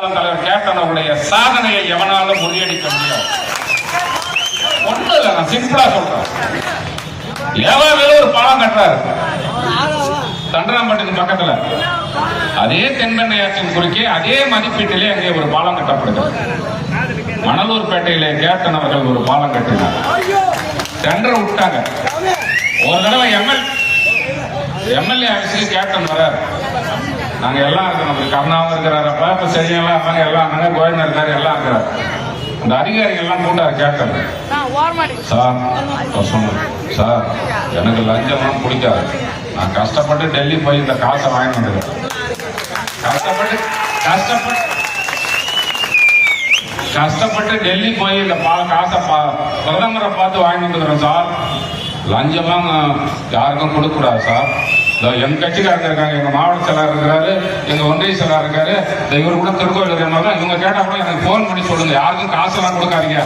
தலைவர் கேப்டன் அவருடைய சாதனையை எவனாலும் முறியடிக்க முடியாது. ஒண்ணு இல்ல நான் சிம்பிளா சொல்றேன். ஏவாவில ஒரு பாலம் கட்டுறாரு. தண்டராம்பட்டின் பக்கத்துல. அதே தென்பெண்ணை ஆற்றின் குறுக்கே அதே மதிப்பீட்டிலே அங்கே ஒரு பாலம் கட்டப்படுது மணலூர்பேட்டையிலே கேப்டன் அவர்கள் ஒரு பாலம் கட்டினார். டெண்டர் விட்டாங்க. ஒரு தடவை எம்எல் எம்எல்ஏ ஆஃபீஸுக்கு கேப்டன் வராரு. நாங்க எல்லாம் இருக்கோம் நம்ம கருணாவும் இருக்கிறாரப்ப இப்ப செய்யலாம் இருக்காங்க எல்லாம் இருக்காங்க கோவிந்தன் இருக்காரு எல்லாம் இருக்கிறாரு. அந்த அதிகாரிகள் எல்லாம் கூட்டாரு கேப்டன் சார் சார் எனக்கு லஞ்சம்லாம் பிடிக்காது. நான் கஷ்டப்பட்டு டெல்லி போய் இந்த காசை வாங்கி வந்துருக்கேன். கஷ்டப்பட்டு கஷ்டப்பட்டு கஷ்டப்பட்டு டெல்லி போய் இந்த பா காசை பிரதமரை பார்த்து வாங்கி வந்துக்கிறேன் சார். லஞ்சம்லாம் யாருக்கும் கொடுக்கக்கூடாது சார். எங்க கட்சிக்காரங்க இருக்காங்க எங்க மாவட்ட செயலாளர் இருக்கிறாரு எங்க ஒன்றிய செயலாளர் இருக்காரு இவரு கூட திருக்கோயில் இருக்கிறனால இவங்க கேட்டா கூட எனக்கு ஃபோன் பண்ணி சொல்லுங்க. யாருக்கும் காசெல்லாம் கொடுக்காதீங்க.